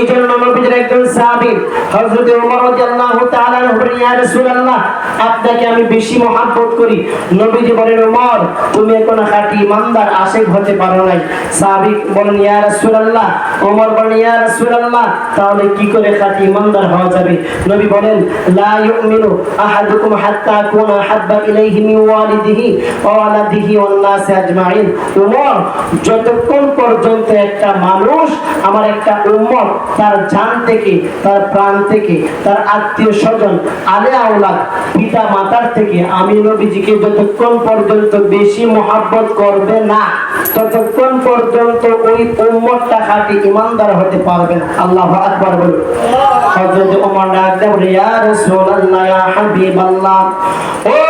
এই জন্য নবীজির একজন সাহাবী ওমর রাদিয়াল্লাহু তাআলা ইয়া রাসূলুল্লাহ, আপনাকে আমি বেশি করি। নবীজি বলেন ওমর তুমি এখন খাঁটি ইমানদার, আশিক হতে পারো নাই। সাহাবী বলেন, ইয়া রাসূলুল্লাহ। ওমর বলেন, ইয়া রাসূলুল্লাহ, তাহলে কি করে খাঁটি ইমানদার হওয়া যাবে? নবী বলেন, লা ইউমিনু আহাদুকুম হাত্তা ইলাইহি মিন ওয়ালিদিহি ওয়া ওয়ালাদিহি আজমাইন। ওমর যতক্ষণ পর্যন্ত একটা মানুষ, আমার একটা উম্মত, তার জান থেকে তার প্রাণ থেকে তার আত্মীয় স্বজন আলে আওলাদ পিতা মাতার থেকে আমি নবীজিকে যতক্ষণ পর্যন্ত বেশি মহাব্বত করবে না ততক্ষণ পর্যন্ত ওই উম্মতটা খাঁটি ইমানদার হতে পারবে না। আল্লাহ আকবার বলুন। হযরত ওমর ডাক দেন ইয়া রাসূলুল্লাহ ইয়া হাবিবাল্লাহ ও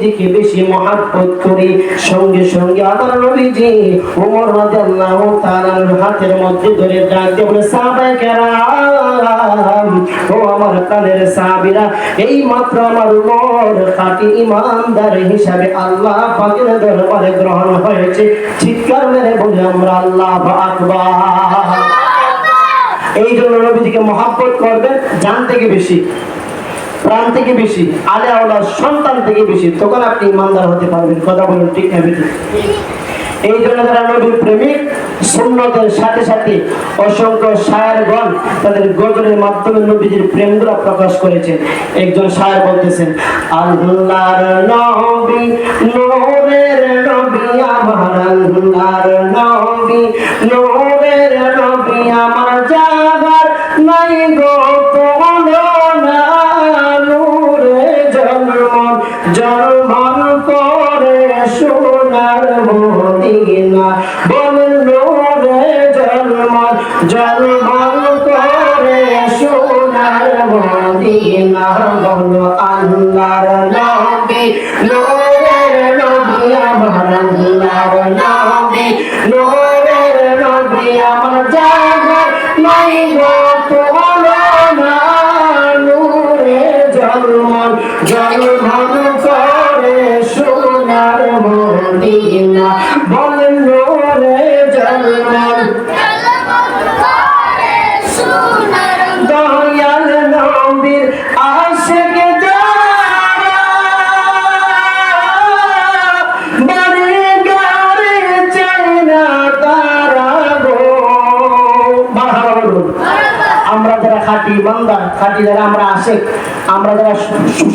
নবীজিকে বেশি মহাব্বত করি। সঙ্গে সঙ্গে আমার নবীজি উমর রাদিয়াল্লাহু তাআলার হাতের মধ্যে ধরে বলে সাহাবায়ে কেরাম ও আমার সাহাবীরা এই মাত্র আমার উমর খাঁটি ইমানদার হিসাবে আল্লাহ পাকের দরবারে গ্রহণ হয়েছে। চিৎকার মেরে বলে আমরা আল্লাহ আকবার। এই জন্য নবীজিকে মহাব্বত করবেন জান থেকে বেশি। প্রাণ থেকে বেশি, আলে আওলাদ সন্তান থেকে বেশি, তখন আপনি ইমানদার হতে পারবেন। কথা বলুন ঠিক না? এই জন্য যারা নবীর প্রেমিক, সুন্নতের সাথে সাথে অসংখ্য শায়ারগণ তাদের গজলের মাধ্যমে নবীজির প্রেমগুলো প্রকাশ করেছেন। একজন শায়ার বলতেছেন, আল্লাহর নবী, নূরের নবী, আমার আল্লাহর নবী, নূরের নবী, আমার জাগার নাই গো। জন্ম করে সোনার মদিনা বলো আল্লাহর নবী নূরের নবী আমার আল্লাহর খাঁটি যারা আমরা আশেক, আমরা যারা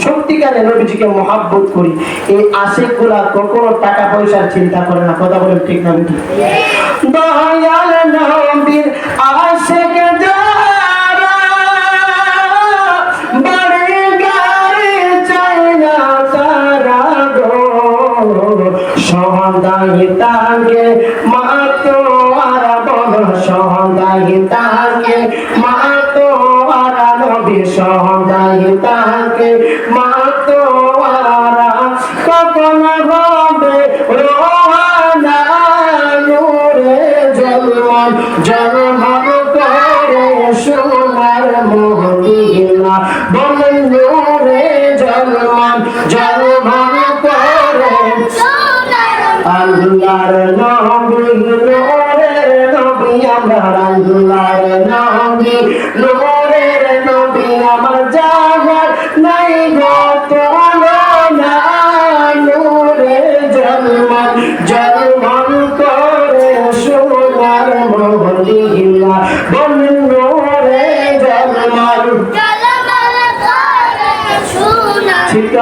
সত্যিকারে নবীজিকে মহাব্বত করি, এই আশেকগুলা কখনো টাকা পয়সার চিন্তা করে না। কথা বলেন ঠিক না আর নবী সদাই তাকে মাতো আর। কখন হবে রোহানা নূরে জন্ম জন্ম করে সোনার মদিনা বলেন, নূরে জন্ম জন্ম করে আল্লাহর নবী নূরের নবী, আমার আল্লাহর নবী। নূরের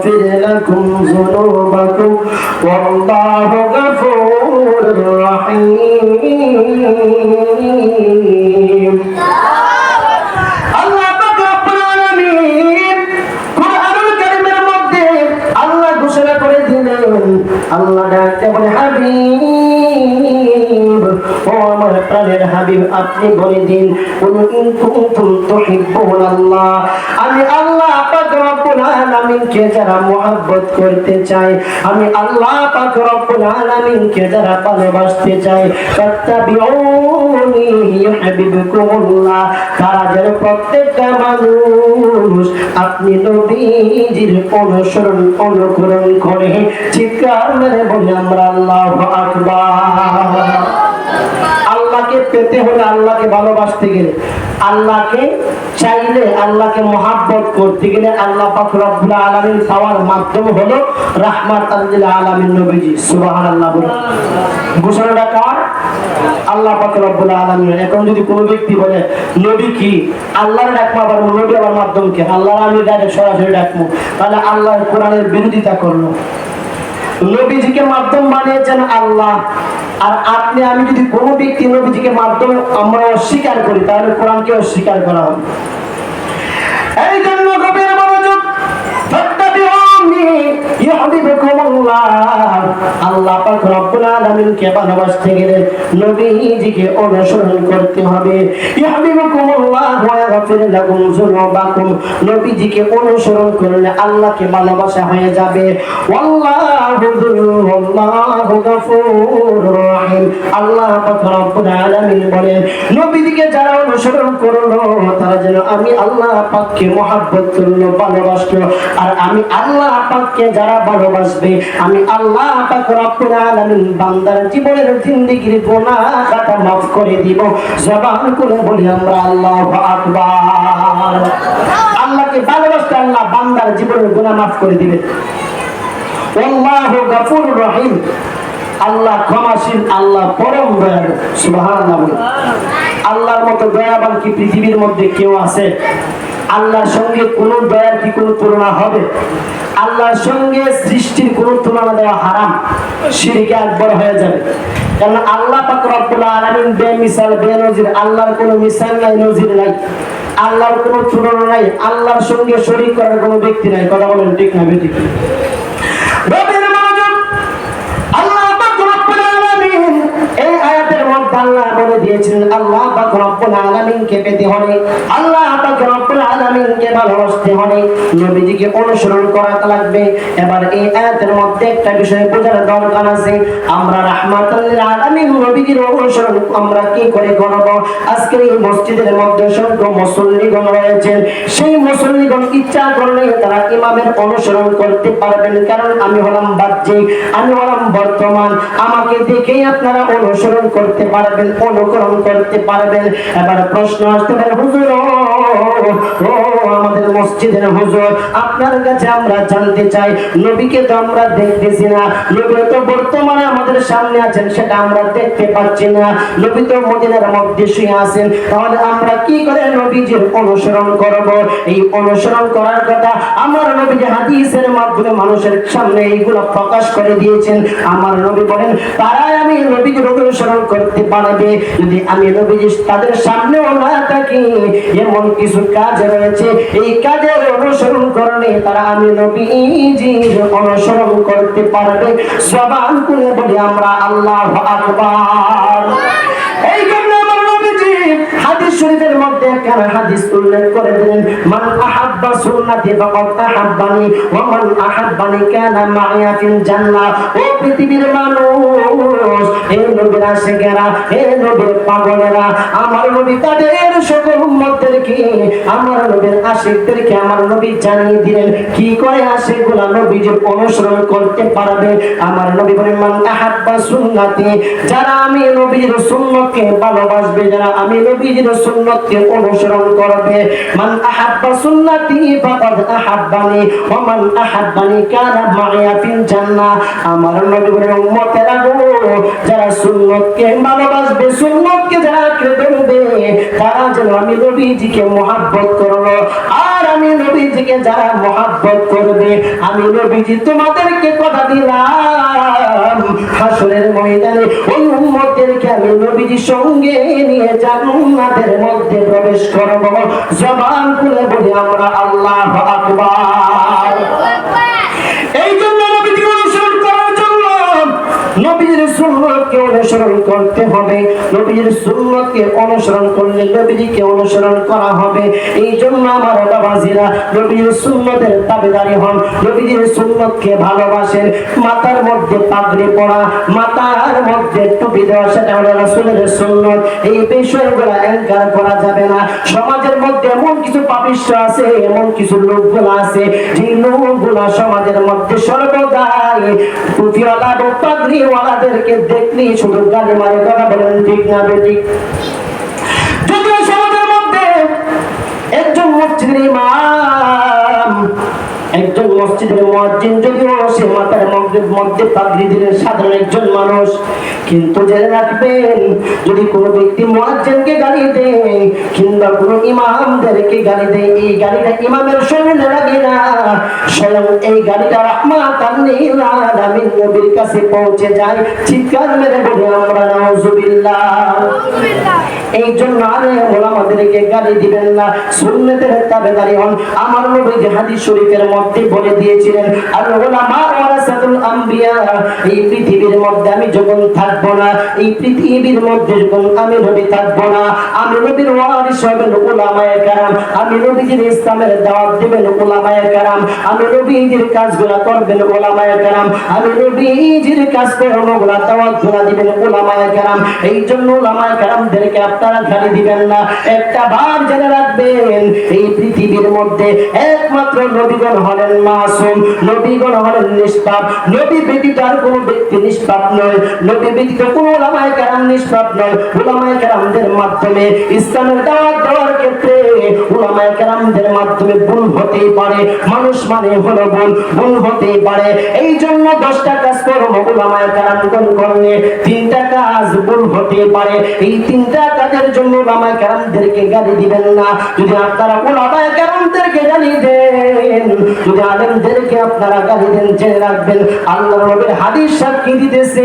يغفر لكم ذنوبكم والله غفور رحيم আল্লাহ আল্লাহ ডাকতে বলে হাবিব আপনি বলে আল্লাহ। আল্লাহ অনুসরণ অনুকরণ করে চিৎকার আমরা আল্লাহ আকবার। আল্লাহকে পেতে হলে আল্লাহকে ভালোবাসতে গেলে, আল্লাহকে চাইলে আল্লাহকে মহাব্বত করতে গেলে আল্লাহ মাধ্যম হলো বলে ঘোষণাটা কার? আল্লাহ এখন যদি কোনো ব্যক্তি বলে, নবী কি? আল্লাহর আবার নবী মাধ্যম কি? আল্লাহর আমি ডাইরেক্ট সরাসরি ডাকবো তাহলে আল্লাহর কোরআনের বিরোধিতা করল। নবীজিকে মাধ্যম বানিয়েছেন আল্লাহ। আর আপনি, আমি যদি কোনো ব্যক্তি নবীজিকে মাধ্যমে আমরা অস্বীকার করি, তাহলে কোরআনকে অস্বীকার করা হবে। এই জন্য গভীর মনোযোগ আল্লাহ পাক রব্বুল আলামিনকে ভালোবাসতে গেলে নবীজিকে অনুসরণ করতে হবে। ইউহিব্বুকুমুল্লাহ ওয়া লাকুম যুনুবাকুম। নবীজিকে অনুসরণ করলে আল্লাহকে ভালোবাসা হয়ে যাবে। ওয়াল্লাহু আল্লাহ পাক রব্বুল আলামিন নবীজিকে যারা অনুসরণ করল, তারা যেন আমি আল্লাহ পাককে মহাব্বত করল ভালোবাসলো। আর আমি আল্লাহ পাককে যারা ভালোবাসবে আমি আল্লাহ রব্বুল আলামিন বান্দার জীবনের জিন্দেগির গুনাহ খাতা মাফ করে দিব। জবান করে বলি আমরা আল্লাহু আকবার। আল্লাহকে ভালোবাসতে আল্লাহ বান্দার জীবনের গুনাহ মাফ করে দিবে আল্লাহু রহিম। আল্লাহ ক্ষমাশীল, আল্লাহ পরম দয়ালু। সুবহানাল্লাহ আল্লাহর মতো দয়াবান কি পৃথিবীর মধ্যে কেউ আছে? আল্লাহর সঙ্গে কোনো দয়ার কি কোনো তুলনা হবে? আল্লাহর সঙ্গে সৃষ্টির কোনো তুলনা দেওয়া হারাম শিরকে একবার হয়ে যাবে। কারণ আল্লাহ পাক রব্বুল আলামিন বেমিসাল, বেনজির, আল্লাহর কোনো মিসাল নাই, নজির নাই, আল্লাহর কোনো তুলনা নাই, আল্লাহর সঙ্গে শরীক করার কোনো ব্যক্তি নাই। কথা বলেন ঠিক না বেঠিক? আল্লাহ পাক রব্বুল এই আয়াতের মধ্যে আল্লাহ দিয়েছিলেন আল্লাহ পাক রব্বুল আলামিনকে পেতে হলে, আল্লাহ পাক রব্বুল আলামিনকে ভালোবাসতে হলে নবীজিকে অনুসরণ করা লাগবে। এবার এই আয়াতের মধ্যে একটা বিষয় বোঝার দরকার আছে, আমরা রাহমাতুল লিল আলামিন নবীজির অনুসরণ, আমরা কি করে করব আজকের এই মসজিদের মধ্যে অসংখ্য মুসল্লিগণ রয়েছেন। সেই মুসল্লিগণ ইচ্ছা করলে তারা ইমামের অনুসরণ করতে পারবেন, কারণ আমি হলাম বাহ্যিক, আমি হলাম বর্তমান। আমাকে দেখেই আপনারা অনুসরণ করতে পারবেন, অনুকরণ করতে পারবেন। এবার প্রশ্ন আসতে পারে হুজুর মসজিদের হুজুর, আপনার কাছে আমরা জানতে চাই, নবীকে তো আমরা দেখতেছি না, নবী তো বর্তমানে আমাদের সামনে আছেন, সেটা আমরা দেখতে পাচ্ছি না। নবী তো মদিনার মধ্যে শুয়ে আছেন, তাহলে আমরা কি করে নবীজির অনুসরণ করব? এই অনুসরণ করার কথা আমার নবী যে হাদিসের মাধ্যমে মানুষের সামনে এইগুলো প্রকাশ করে দিয়েছেন। আমার নবী বলেন, তারাই আমি নবীজির অনুসরণ করতে পারবে। যদি আমি নবীজি তাদের সামনেও না থাকি, এমন কিছু কাজ রয়েছে, এই কাজের অনুসরণ করলে তারা আমি নবীজির অনুসরণ করতে পারবে। জবান করে বলি, আমরা আল্লাহ আকবার। এই জন্য আমার নবীজি হাদিস শরীফের মধ্যে একখানা হাদিস উল্লেখ করে দিলেন, মান আহাব্বা সুন্নতি ফাকাদ আহাব্বানি ওয়া মান আহাব্বানি কানা মাইয়া ফিল ও পৃথিবীর মানুষ এই নবীর আশিকেরা এই নবীর পাগলেরা, আমার নবী তাদের সকল উম্মতদেরকে, আমার নবীর আশিকদেরকে আমার নবী জানিয়ে দিলেন, কি করে আশিকগুলা নবীজির অনুসরণ করতে পারবে? আমার নবী বলেন, মান আহাব্বা সুন্নতি যারা আমি নবীর সুন্নতকে ভালোবাসবে, যারা আমি নবীজির সুন্নতকে অনুসরণ করবে, মান আহাব্বা সুন্নতি ফাকাদ আহাব্বানি ওয়া মান আহাব্বানি কানা মাইয়া ফিল জান্নাহ আমার নবী বলেন, উম্মতেরা গো, যারা সুন্নতকে ভালোবাসবে সুন্নতকে যারা আঁকড়ে ধরবে তারা যেন আমি নবীজিকে মহাব্বত করল। আর আমি নবীজিকে যারা মহাব্বত করবে আমি নবীজি তোমাদেরকে কথা দিলাম। হাসরের ময়দানে ওই উম্মতদেরকে আমি নবীজির সঙ্গে নিয়ে জান্নাতের মধ্যে প্রবেশ করব। জবান খুলে বলি আমরা আল্লাহ আকবার। এই জন্য নবীজি অনুসরণ করার জন্য নবীর সুন্নত অনুসরণ করতে হবে। নবীজির সুন্নতকে অনুসরণ করলে নবীজিকে অনুসরণ করা হবে। এই জন্য আমার বাবাজিরা নবীজির সুন্নতের তাবেদারি হন। নবীজির সুন্নতকে ভালোবাসেন। মাথার মধ্যে পাগড়ি পড়া মাথার মধ্যে টুপি দেওয়া, সেটা হলো রাসূলের সুন্নত। এই বিষয়গুলো এনকার করা যাবে না। সমাজের মধ্যে এমন কিছু পাপিষ্ঠ আছে, এমন কিছু লোকগুলো আছে, যে লোকগুলো সমাজের মধ্যে সর্বদাই টুপিওয়ালা এবং শুধু গালি মারে কথা বলেন, ঠিক না বেটি যদিও সমাজের মধ্যে একজন মসজিদের ইমাম একজন মসজিদের সে মাথার মধ্যে পাগড়ি দিলেন সাধারণ একজন মানুষ। কিন্তু জেনে রাখবেন, যদি কোনো ব্যক্তি গালি দেয় কিংবা কোনো ইমামদেরকে গালি দেয়, এই গালিটা ইমামের শরীরে লাগে না। স্বয়ং এই গালিটা রাহমাত লিল আলামিন নবীর কাছে পৌঁছে যায়। চিৎকার মেরে বলি, আমরা এই জন্য গালি দিবেন না আমার নবী হাদিস শরীফের বলে দিয়েছিলেন আর এই পৃথিবীর মধ্যে আমি যখন থাকব না, এই পৃথিবীর মধ্যে যখন আমি নবী থাকব না, আমি নবীর ওয়ারিস হবেন ওলামায়ে কারাম। আমি নবীজির ইসলামের দাওয়াত দিবেন ওলামায়ে কারাম। আমি নবীজির কাজগুলো করবেন ওলামায়ে কারাম। আমি নবীজির কাজ কর্মগুলো দাওয়াতগুলো দিবেন ওলামায়ে কারাম। এই জন্য ওলামায়ে কারামদেরকে আপনারা গালি দিবেন না। একটা ভাগ জেনে রাখবেন, এই পৃথিবীর মধ্যে একমাত্র নবীগণ হলেন মাসুম। নবীগণ হলেন নিষ্পাপ। নবী ব্যতীত আর কোনো ব্যক্তি নিষ্পাপ নয়। নবী ব্যতীত কোনো ওলামায়ে কেরাম নিষ্পাপ নয়। ওলামায়ে কেরামদের মাধ্যমে ইসলামের দাওয়াত দেওয়ার ক্ষেত্রে মাধ্যমে ভুল হতেই পারে, মানুষ মানে হলো ভুল ভুল হতেই পারে। এই জন্য দশটা কাজ করব ওলামায়ে কেরামগণ করলে তিনটা কাজ ভুল হতে পারে। এই তিনটা কাজের জন্য ওলামায়ে কেরামদেরকে গালি দিবেন না। যদি আপনারা ওলামায়ে দেন যদি আলেমদেরকে আপনারা রাখবেন আল্লাহ নবীর হাদিস সাক্ষী দিতেছে,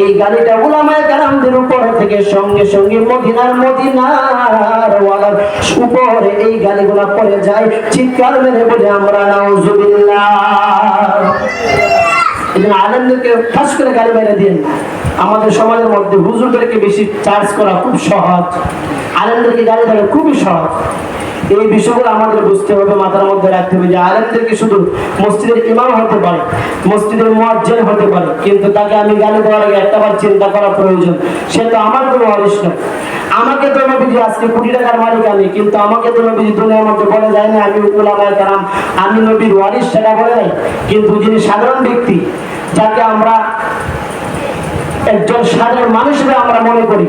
এই গালিটা ওলামায়ে কেরামদের উপর থেকে সঙ্গে সঙ্গে মদিনার মদিনার ওয়ালার উপরে এই গালিগুলা পড়ে যায়। চিৎকার মেরে বলে, আমরা নাউজুবিল্লাহ। এই জন্য আলেমদেরকে ফাঁস করে গালি মেরে দিন আমাদের সমাজের মধ্যে হুজুরদেরকে বেশি চার্জ করা খুব সহজ। আলেমদেরকে গালি দেওয়া খুবই সহজ। এই বিষয়গুলো আমাদের বুঝতে হবে, মাথার মধ্যে রাখতে হবে যে আলেমদেরকে শুধু মসজিদের ইমাম হতে পারে, মসজিদের মুয়াজ্জিন হতে পারে, কিন্তু তাকে আমি গালি দেওয়ার আগে একটাবার চিন্তা করা প্রয়োজন। সে তো আমার কোনো ওয়ারিশ নয়। আমাকে তো নবীজি আজকে কোটি টাকার মালিক আমি, কিন্তু আমাকে তো নবীজি দুনিয়ার মধ্যে বলে যায় না, আমি উলামায়ে কারাম, আমি নবীর ওয়ারিশ সেটা বলে নাই। কিন্তু যিনি সাধারণ ব্যক্তি, যাকে আমরা একজন সাধারণ মানুষ হিসেবে আমরা মনে করি,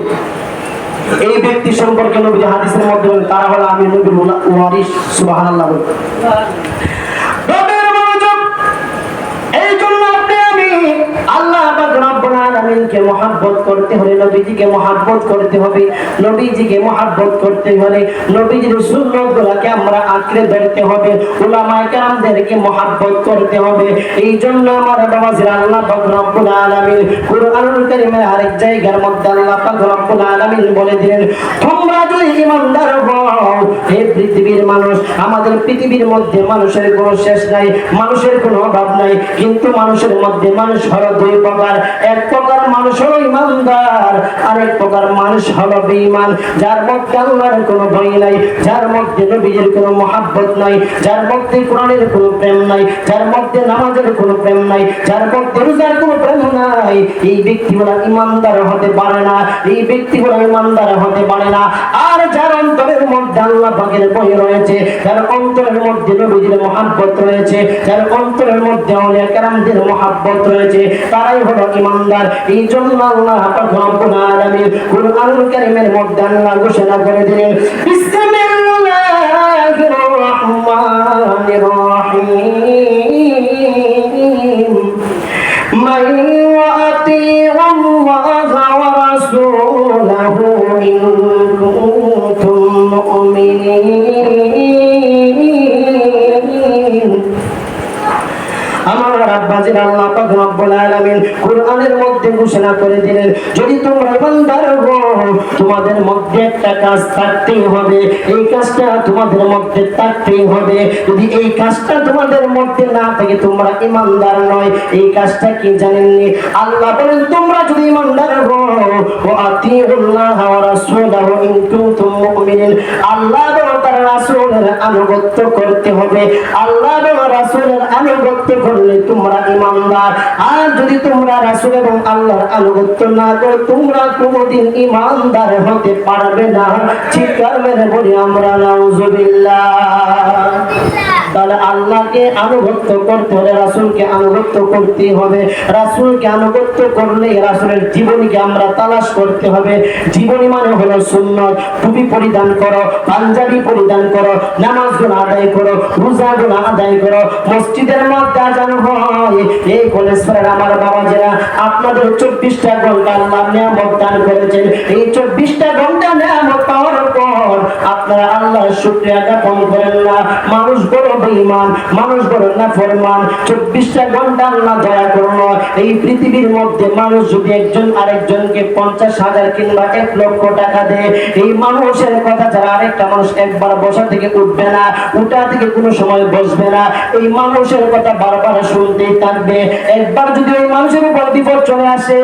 এই ব্যক্তি সম্পর্কে নবীজি হাদিসের মধ্যে তারা হলো, আমি নবীর ওলা- ওয়ারিশ, সুবহানাল্লাহ বলে রবের মনোযোগ। এই জন্য আপনি আমি আল্লাহ পাক রব্বুল আলামিনকে মহব্বত করতে হলে, নবীজিকে মহব্বত করতে হবে, নবীজিকে মহব্বত করতে হলে, নবীজির সুন্নতগুলোকে আমরা আঁকড়ে ধরতে হবে, উলামায়ে কেরামদেরকে মহব্বত করতে হবে। এই জন্য আমার নামাজের আল্লাহ পাক রব্বুল আলামিন কুরআনুল কারীমের আরেক জায়গার মধ্যে আল্লাহ পাক রব্বুল আলামিন বলে দিলেন, তোমরা যদি ঈমানদার হও, হে পৃথিবীর মানুষ, আমাদের পৃথিবীর মধ্যে মানুষের কোনো শেষ নাই, মানুষের কোনো অভাব নাই, কিন্তু মানুষের মধ্যে মানুষ হলো দুই প্রকার। এক প্রকার মানুষ হলো ইমানদার। আরেক প্রকার মানুষ হলো বেঈমান। যার মধ্যে আল্লাহর কোনো ভয় নাই, যার মধ্যে নবীর কোনো মহাব্বত নাই, যার মধ্যে কোরআনের কোনো প্রেম নাই, যার মধ্যে নামাজের কোনো প্রেম নাই, যার মধ্যে রোজার কোনো প্রেম নাই। এই ব্যক্তিগুলা ইমানদার হতে পারে না, এই ব্যক্তিগুলা ইমানদার হতে পারে না। আর যার অন্তরের মধ্যে আল্লাহ পাকের বই রয়েছে, যার অন্তরের মধ্যে নবীজির মহাব্বত রয়েছে, যার অন্তরের মধ্যে অনেক কারামদের মহাব্বত রয়েছে, তারাই হলো ইমানদার। এই জন্য আল্লাহ পাক রব্বুল আলামিন ঘোষণা করে দিলেন আমার আব্বাজির আল্লাহ পাক ঘোষণা করে দিলেন। যদি তোমরা বান্দার হও তোমাদের মধ্যে একটা কাজ থাকতেই হবে। এই কাজটা তোমাদের মধ্যে থাকতেই হবে। যদি এই কাজটা তোমাদের মধ্যে না থাকে, তোমরা ইমানদার নয়। এই কাজটা কি জানেননি? আল্লাহ বলেন, তোমরা যদি ইমানদার হও, ও আতিউল্লাহ ইন কুনতুম মুমিনিন। আল্লাহ এবং তার রাসূলের আনুগত্য করতে হবে। আল্লাহ এবং রাসূলের আনুগত্য করলে তোমরা ইমানদার। আর যদি তোমরা রাসূল এবং আল্লাহর আনুগত্য না করো, তোমরা কোনোদিন ইমানদার হতে পারবে না। চিৎকার মেরে বলি আমরা নাউজুবিল্লাহ। তাহলে আল্লাহকে আনুগত্য করতে হলে রাসূলকে আনুগত্য করতে হবে। রাসূলকে আনুগত্য করলে রাসূলের জীবনীকে আমরা তালাশ করতে হবে। জীবনী মানে হলো সুন্নত। টুপি পরিধান করো, পাঞ্জাবি পরিধান করো নামাজ নামাজগুলো আদায় করো রোজা রোজাগুলো আদায় করো, মসজিদের মধ্যে আজান হয়। এই কলেজ আমার বাবা যারা আপনাদের চব্বিশটা ঘণ্টা আল্লাহ নিয়ামত দান করেছেন, এই চব্বিশটা ঘণ্টা নিয়ামত পাওয়ার পর আপনারা আল্লাহর শুক্রিয়া জ্ঞাপন করেন না মানুষ বড় বেঈমান, মানুষ বড় না ফরমান চব্বিশটা ঘণ্টা আল্লাহ দয়া করল এই পৃথিবীর মধ্যে মানুষ যদি একজন আরেকজনকে পঞ্চাশ হাজার কিংবা এক লক্ষ টাকা দেয়, এই মানুষের কথা ছাড়া আরেকটা মানুষ একবার বসা থেকে উঠবে না, উঠা থেকে কোনো সময় বসবে না। এই মানুষের কথা বারবার শুনতেই থাকবে। একবার যদি ওই মানুষের উপর বিপদ চলে আসে,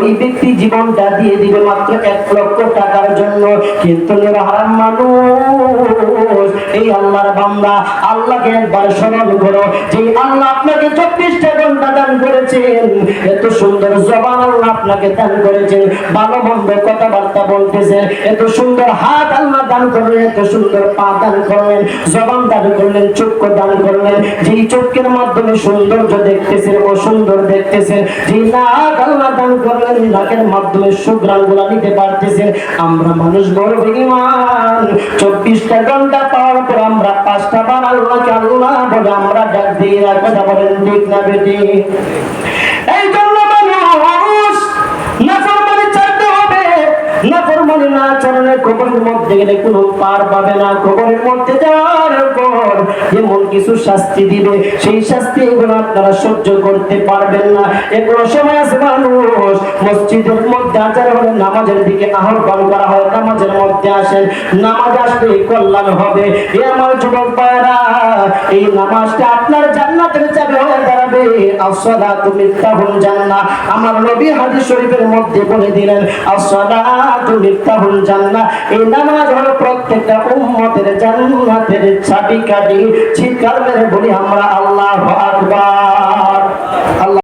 ওই ব্যক্তি জীবনটা দিয়ে দিবে মাত্র এক লক্ষ টাকার জন্য। কিন্তু নিরহারাম মানুষ এই আল্লাহর বান্দা আল্লাহকে একবার স্মরণ করো। যে আল্লাহ আপনাকে চব্বিশটা ঘণ্টা দান করেছেন, এত সুন্দর জবান আল্লাহ আপনাকে দান করেছেন। ভালো মন্দ কথাবার্তা এত সুন্দর হাত আল্লাহ দান করলেন, এত সুন্দর পা দান করলেন, জবান দান করলেন, চক্ষু দান করলেন। যেই চক্ষের মাধ্যমে সৌন্দর্য দেখতেছেন দেখতেছেন যে নাক আল্লাহ দান করলেন, নাকের মাধ্যমে সুগ্রামগুলা নিতে পারতেছেন, আমরা মানুষ বড় বেঈমান চব্বিশটা ঘণ্টা পাওয়ার পর আমরা পাঁচটা আল্লাহকে আল্লাহ বলে আমরা ডাক দিয়ে বলেন, ঠিক না বেটি? এই জন্য নাফরমানি না চললে কবরের মধ্যে গেলে কোনো পার পাবে না। কবরের মধ্যে যাওয়ার পর এমন কিছু শাস্তি দিবে, সেই শাস্তি এগুলো আপনারা সহ্য করতে পারবেন না। এগুলো সময় আছে মানুষ মসজিদের মধ্যে আচার হলে নামাজের দিকে আহ্বান করা হয়, নামাজের মধ্যে আসেন, নামাজ আসলে কল্যাণ হবে। এ আমার যুবক ভাইরা এই নামাজটা আপনার জান্নাতের চাবি হয়ে দাঁড়াবে। তুমি মিফতাহুল জান্নাহ আমার নবী হাদিস শরীফের মধ্যে বলে দিলেন আসসালাতু মিফতাহুল জান্নাহ। এই নামাজ হলো প্রত্যেকটা উম্মতের জান্নাতের চাবিকাঠি। চিৎকার মেরে বলি, আমরা আল্লাহু আকবার।